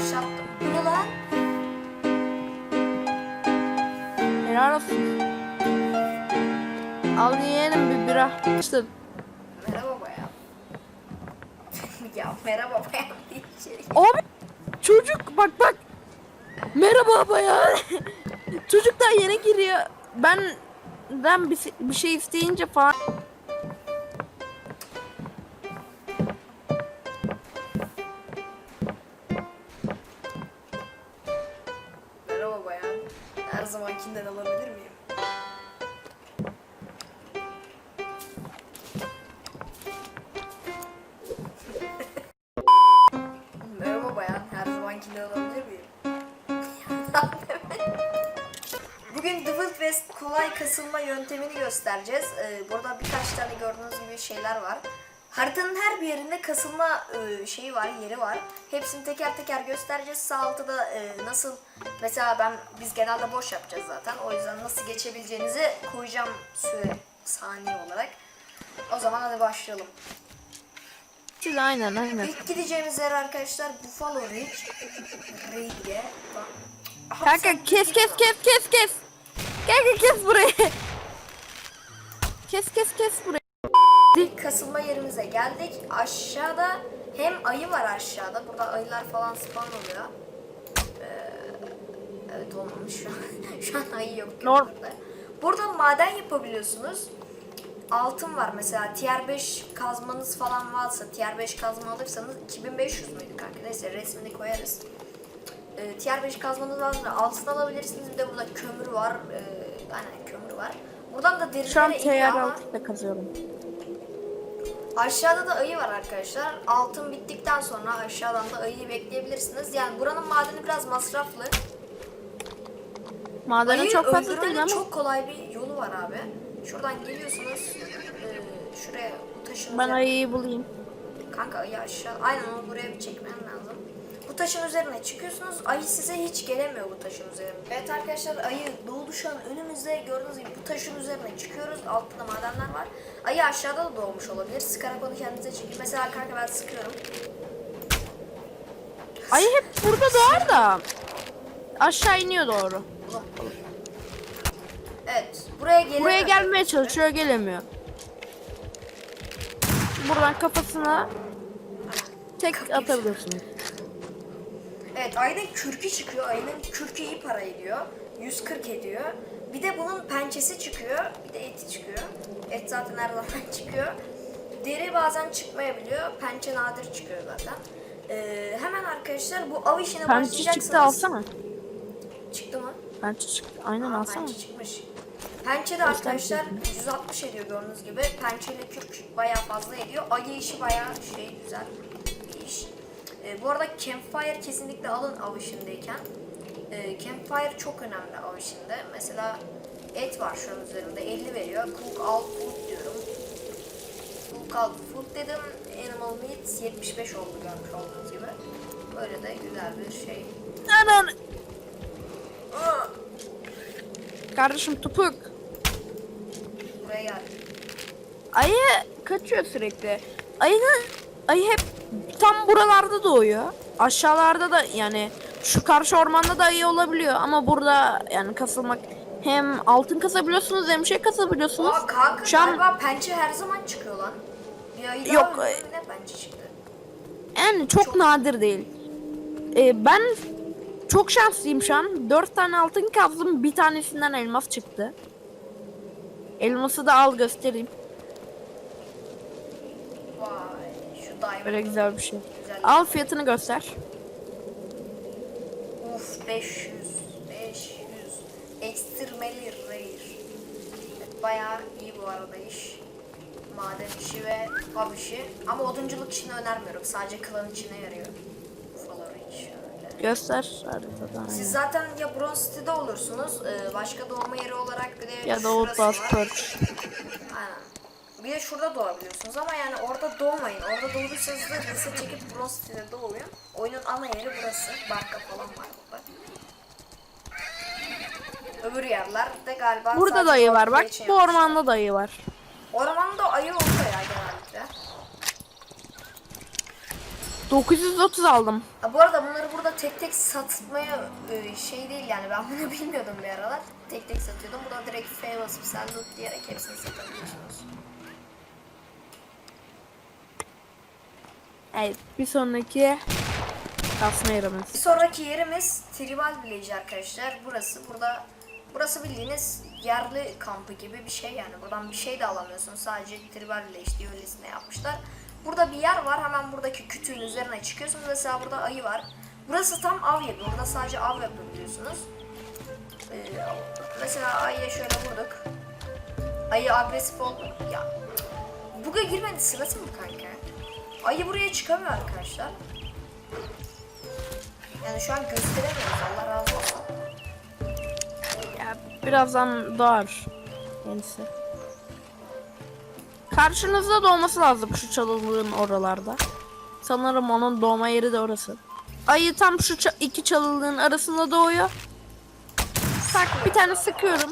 başlattım. Bu ne lan? Helal olsun. Al yeğenim bir bira. İşte Merhaba bayan. ya merhaba bayan diye içeri. Abi çocuk bak bak. Merhaba bayan. çocuk daha yeni giriyor. Ben ben bir, bir şey isteyince falan Bugün Double West kolay kasılma yöntemini göstereceğiz. Ee, burada birkaç tane gördüğünüz gibi şeyler var. Haritanın her bir yerinde kasılma e, şeyi var, yeri var. Hepsini teker teker göstereceğiz. Sağ altta da e, nasıl mesela ben biz genelde boş yapacağız zaten. O yüzden nasıl geçebileceğinizi koyacağım süre saniye olarak. O zaman hadi başlayalım. Siz aynen aynen. İlk gideceğimiz yer arkadaşlar Buffalo Ridge. Ridge. Kanka sen- kes kes kes kes kes. Kanka kes burayı. Kes kes kes burayı. Kasılma yerimize geldik. Aşağıda hem ayı var aşağıda. Burada ayılar falan spawn oluyor. Ee, evet olmamış şu an. şu an ayı yok. Norm- burada. Burada maden yapabiliyorsunuz. Altın var mesela tier 5 kazmanız falan varsa tier 5 kazma alırsanız 2500 müydü kanka neyse resmini koyarız. Ee, tier 5 kazmanız varsa altın alabilirsiniz bir de burada kömür var. Ee, aynen kömür var. Buradan da Şu an iniyor TR ama altında kazıyorum. Aşağıda da ayı var arkadaşlar. Altın bittikten sonra aşağıdan da ayıyı bekleyebilirsiniz. Yani buranın madeni biraz masraflı. Madeni Ayı çok fazla değil ama. çok kolay bir yolu var abi. Şuradan geliyorsunuz. eee, şuraya bu taşın Ben ayıyı bulayım. Kanka ayı aşağı. Aynen onu buraya bir çekmen lazım. Bu taşın üzerine çıkıyorsunuz. Ayı size hiç gelemiyor bu taşın üzerine. Evet arkadaşlar ayı doğdu şu an önümüzde. Gördüğünüz gibi bu taşın üzerine çıkıyoruz. Altında madenler var. Ayı aşağıda da doğmuş olabilir. Sıkarak onu kendinize çekin. Mesela kanka ben sıkıyorum. Ayı hep burada doğar da. Aşağı iniyor doğru. Evet. Buraya gelin. Buraya gelmeye çalışıyor gelemiyor. Buradan kafasına tek atabiliyorsunuz. Evet ayının kürkü çıkıyor. Ayının kürkü iyi para ediyor. 140 ediyor. Bir de bunun pençesi çıkıyor. Bir de eti çıkıyor. Et zaten her zaman çıkıyor. Deri bazen çıkmayabiliyor. Pençe nadir çıkıyor zaten. Ee, hemen arkadaşlar bu av işine Pençe başlayacaksınız. çıktı alsana. Çıktı mı? Pençe çıktı. Aynen Aa, alsana. pençe çıkmış. Pençe de arkadaşlar 160 ediyor gördüğünüz gibi. Pençeyle kürk bayağı fazla ediyor. Ayı işi bayağı şey güzel bir iş. Ee, bu arada campfire kesinlikle alın av işindeyken. Ee, campfire çok önemli av işinde. Mesela et var şu an üzerinde 50 veriyor. Cook all food diyorum. Cook all food dedim. Animal meat 75 oldu görmüş olduğunuz gibi. Böyle de güzel bir şey. Anan. Kardeşim topuk. Buraya geldik. Ayı kaçıyor sürekli. Ayı ayı hep tam buralarda doğuyor. Aşağılarda da yani şu karşı ormanda da ayı olabiliyor ama burada yani kasılmak hem altın kasabiliyorsunuz hem şey kasabiliyorsunuz. Aa kanka Şu an pençe her zaman çıkıyor lan. Bir Yok, mü ne pençe çıktı. yani çok, çok- nadir değil. Ee, ben çok şanslıyım şu an. Dört tane altın kazdım. Bir tanesinden elmas çıktı. Elması da al göstereyim. Böyle güzel bir şey. Güzel. Al fiyatını göster. Uf 500 500 extremely rare. Bayağı iyi bu arada iş. Maden işi ve hub işi. Ama odunculuk işini önermiyorum. Sadece klan içine yarıyor. Göster haritada. Siz zaten ya Bronze City'de olursunuz. e, Başka doğma yeri olarak bir de Ya da Old. Aynen. Bir de şurada doğabiliyorsunuz ama yani orada doğmayın. Orada doğduysanız da reset çekip Bronze City'de doğuyun. Oyunun ana yeri burası. Barka falan var burada. Öbür yerler de galiba Burada sadece da ayı var bak. için Bu yapmışlar. ormanda da ayı var. Ormanda ayı oluyor ya genellikle. 930 aldım. Ha, bu arada bunları burada tek tek satmaya e, şey değil yani ben bunu bilmiyordum bir aralar. Tek tek satıyordum. Bu da direkt F basıp sen loot diyerek hepsini satabiliyorsunuz. Evet bir sonraki kasma yerimiz. Bir sonraki yerimiz Tribal Village arkadaşlar. Burası burada burası bildiğiniz yerli kampı gibi bir şey yani. Buradan bir şey de alamıyorsun. Sadece Tribal Village diye öylesine yapmışlar. Burada bir yer var. Hemen buradaki kütüğün üzerine çıkıyorsunuz. Mesela burada ayı var. Burası tam av yeri. Burada sadece av yapabiliyorsunuz. Ee, mesela ayıya şöyle vurduk. Ayı agresif oldu. Ya Buga girmedi sırası mı kanka? Ayı buraya çıkamıyor arkadaşlar. Yani şu an gösteremiyoruz Allah razı olsun. Ya birazdan doğar kendisi. Karşınızda doğması lazım şu çalılığın oralarda. Sanırım onun doğma yeri de orası. Ayı tam şu ça- iki çalılığın arasında doğuyor. Tak bir tane sıkıyorum.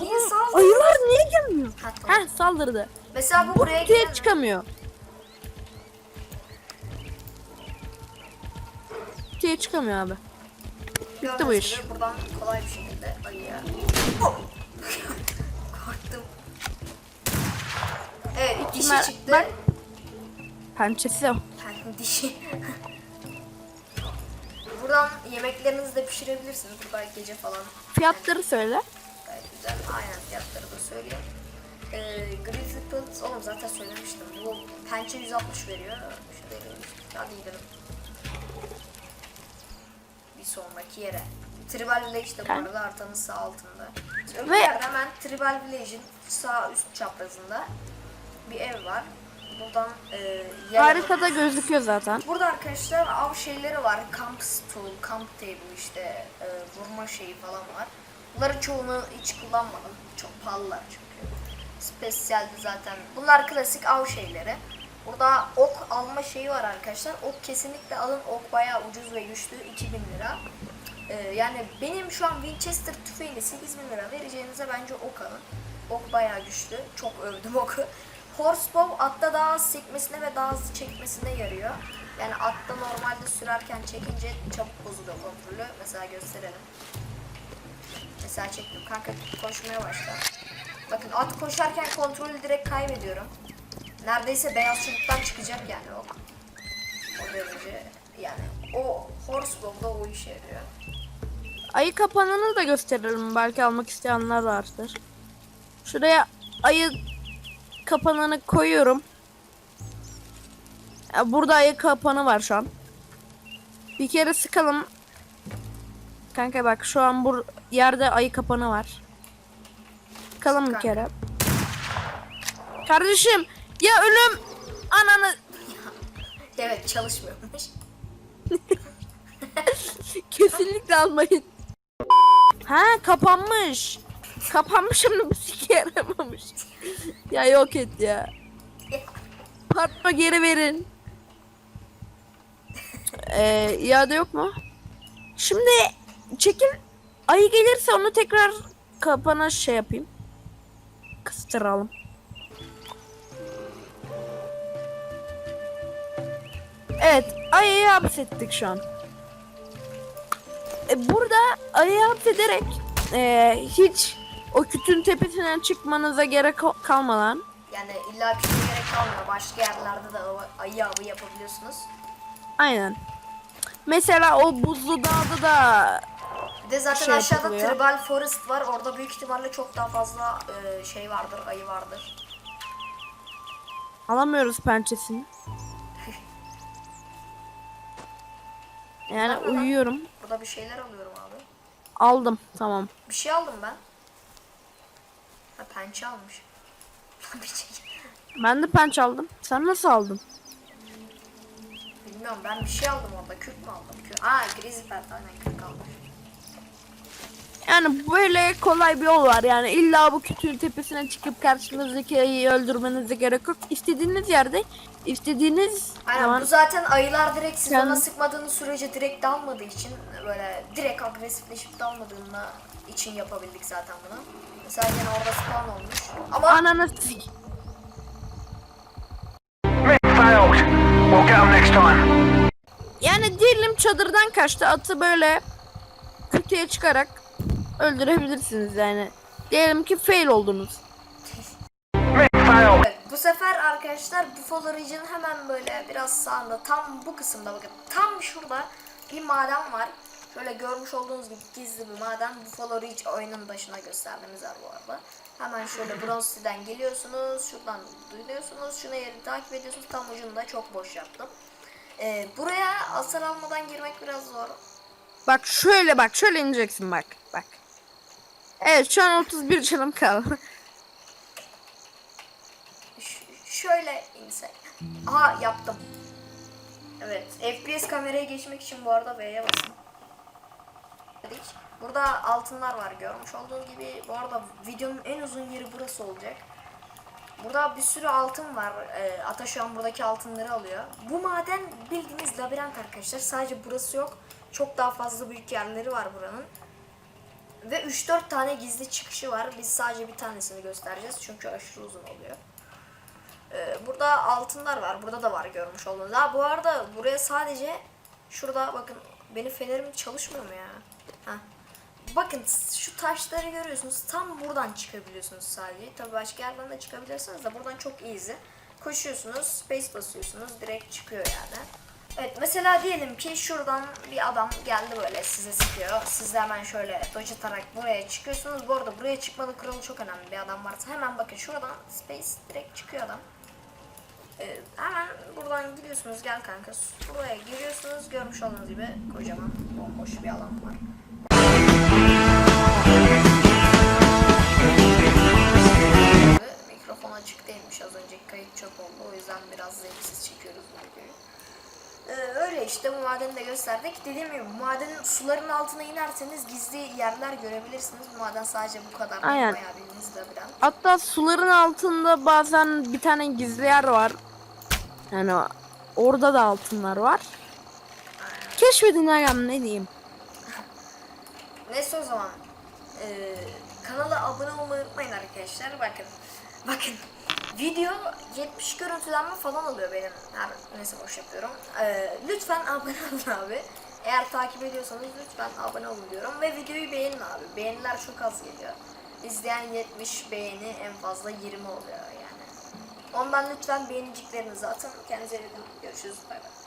Niye saldırdı? Ayılar niye gelmiyor? Ha, tamam. Heh saldırdı. Mesela bu buraya Kutuya giremez. çıkamıyor. Kutuya çıkamıyor abi. Bitti bu iş. Buradan kolay bir şekilde ayıya. Oh! Korktum. Evet dişi çıktı. bak. Pençesi o. Ben dişi. Buradan yemeklerinizi de pişirebilirsiniz. Burada gece falan. Fiyatları söyle. Gayet güzel. Aynen fiyatları da söyleyeyim. Ee, Grizzly Pelt oğlum zaten söylemiştim. Bu pençe 160 veriyor. Şöyle hadi gidelim. Sonraki yere. Tribal Village de bu arada haritanın sağ altında. Öbür Ve- hemen Tribal Village'in sağ üst çaprazında bir ev var. Buradan e, Haritada gözüküyor zaten. Burada arkadaşlar av şeyleri var. Camp stool, camp table işte e, vurma şeyi falan var. Bunların çoğunu hiç kullanmadım. Çok pahalılar çünkü. Spesyaldi zaten. Bunlar klasik av şeyleri. Burada ok alma şeyi var arkadaşlar. Ok kesinlikle alın. Ok bayağı ucuz ve güçlü. 2000 lira. E, yani benim şu an Winchester tüfeğiyle 8000 lira vereceğinize bence ok alın. Ok bayağı güçlü. Çok övdüm oku. Horsebow atta daha az sekmesine ve daha hızlı çekmesine yarıyor. Yani atta normalde sürerken çekince çabuk bozuluyor kontrolü. Mesela gösterelim. Mesela çektim. Kanka koşmaya başla. Bakın at koşarken kontrolü direkt kaybediyorum. Neredeyse beyaz çubuktan çıkacak yani ok. O derece yani o horsebow'da o işe yarıyor. Ayı kapanını da gösterelim. Belki almak isteyenler vardır. Şuraya ayı kapanını koyuyorum. Burada ayı kapanı var şu an. Bir kere sıkalım. Kanka bak şu an bu yerde ayı kapanı var. Sıkalım bir Kanka. kere. Kardeşim ya ölüm ananı Evet çalışmıyormuş. Kesinlikle almayın. Ha kapanmış. Kapanmış şimdi bu sike yaramamış. ya yok et ya. Parma geri verin. Ee, iade yok mu? Şimdi çekil. Ayı gelirse onu tekrar kapana şey yapayım. Kıstıralım. Evet, ayıyı hapsettik şu an. E, burada ayı hapsederek e, hiç o kütün tepesinden çıkmanıza gerek kalmadan Yani illa şeye gerek kalmıyor. Başka yerlerde de ayı avı yapabiliyorsunuz. aynen. Mesela o buzlu dağda da Bir de zaten Şey aşağıda yapılıyor. Tribal Forest var. Orada büyük ihtimalle çok daha fazla e, şey vardır, ayı vardır. alamıyoruz pençesini. Yani mı lan? uyuyorum. Burada bir şeyler alıyorum abi. Aldım. Tamam. Bir şey aldım ben. Ha pençe almış. bir şey. Ben de pençe aldım. Sen nasıl aldın? Bilmiyorum ben bir şey aldım orada. Kürk mü aldım? Kürk. Aa Grizzly Pelt aynen kürk almış. Yani böyle kolay bir yol var. Yani illa bu kütüğün tepesine çıkıp karşınızdaki ayıyı öldürmenize gerek yok. İstediğiniz yerde, istediğiniz Aynen zaman bu zaten ayılar direkt siz ona sıkmadığınız sürece direkt dalmadığı için böyle direkt agresifleşip dalmadığında için yapabildik zaten bunu. Mesela yine orada spawn olmuş. Ama ananı. Yani diyelim çadırdan kaçtı atı böyle kötüye çıkarak öldürebilirsiniz yani. Diyelim ki fail oldunuz. Evet, bu sefer arkadaşlar Buffalo Ridge'in hemen böyle biraz sağında tam bu kısımda bakın tam şurada bir maden var. Şöyle görmüş olduğunuz gibi gizli bir maden. Buffalo Ridge oyunun başına gösterdiğimiz yer bu arada. Hemen şöyle Bronze City'den geliyorsunuz. Şuradan duyuyorsunuz. Şuna yeri takip ediyorsunuz. Tam ucunda çok boş yaptım. Ee, buraya hasar almadan girmek biraz zor. Bak şöyle bak şöyle ineceksin bak bak. Evet şu an 31 canım kaldı. Şöyle insek. Aha yaptım. Evet. FPS kameraya geçmek için bu arada V'ye basın. Burada altınlar var görmüş olduğunuz gibi. Bu arada videonun en uzun yeri burası olacak. Burada bir sürü altın var. Ee, Ata şu an buradaki altınları alıyor. Bu maden bildiğiniz labirent arkadaşlar. Sadece burası yok. Çok daha fazla büyük yerleri var buranın. Ve 3-4 tane gizli çıkışı var. Biz sadece bir tanesini göstereceğiz. Çünkü aşırı uzun oluyor. Ee, burada altınlar var. Burada da var görmüş olduğunuz. Ha bu arada buraya sadece şurada bakın benim fenerim çalışmıyor mu ya? Ha. Bakın şu taşları görüyorsunuz. Tam buradan çıkabiliyorsunuz sadece. Tabii başka yerden de çıkabilirsiniz de buradan çok easy. Koşuyorsunuz, space basıyorsunuz, direkt çıkıyor yani. Evet mesela diyelim ki şuradan bir adam geldi böyle size sıkıyor. Siz de hemen şöyle dodge atarak buraya çıkıyorsunuz. Bu arada buraya çıkmanın kuralı çok önemli. Bir adam varsa hemen bakın şuradan space direkt çıkıyor adam. Ee, hemen buradan gidiyorsunuz gel kanka. Buraya giriyorsunuz görmüş olduğunuz gibi kocaman bomboş bir alan var. Mikrofon açık değilmiş az önceki kayıt çok oldu o yüzden biraz zevksiz videoyu. Öyle işte bu madeni de gösterdik. Dediğim gibi madenin suların altına inerseniz gizli yerler görebilirsiniz. Bu maden sadece bu kadar. Aynen. Bayağı bildiğiniz labirent. Hatta suların altında bazen bir tane gizli yer var. Yani orada da altınlar var. Keşfedin agam ne diyeyim. Neyse o zaman. Ee, kanala abone olmayı unutmayın arkadaşlar. Bakın. Bakın. Video 70 görüntülenme falan oluyor benim. Her neyse boş yapıyorum. Ee, lütfen abone olun abi. Eğer takip ediyorsanız lütfen abone olun diyorum. Ve videoyu beğenin abi. Beğeniler çok az geliyor. İzleyen 70 beğeni en fazla 20 oluyor yani. Ondan lütfen beğeniciklerinizi atın. Kendinize iyi bakın. Görüşürüz. Bay bay.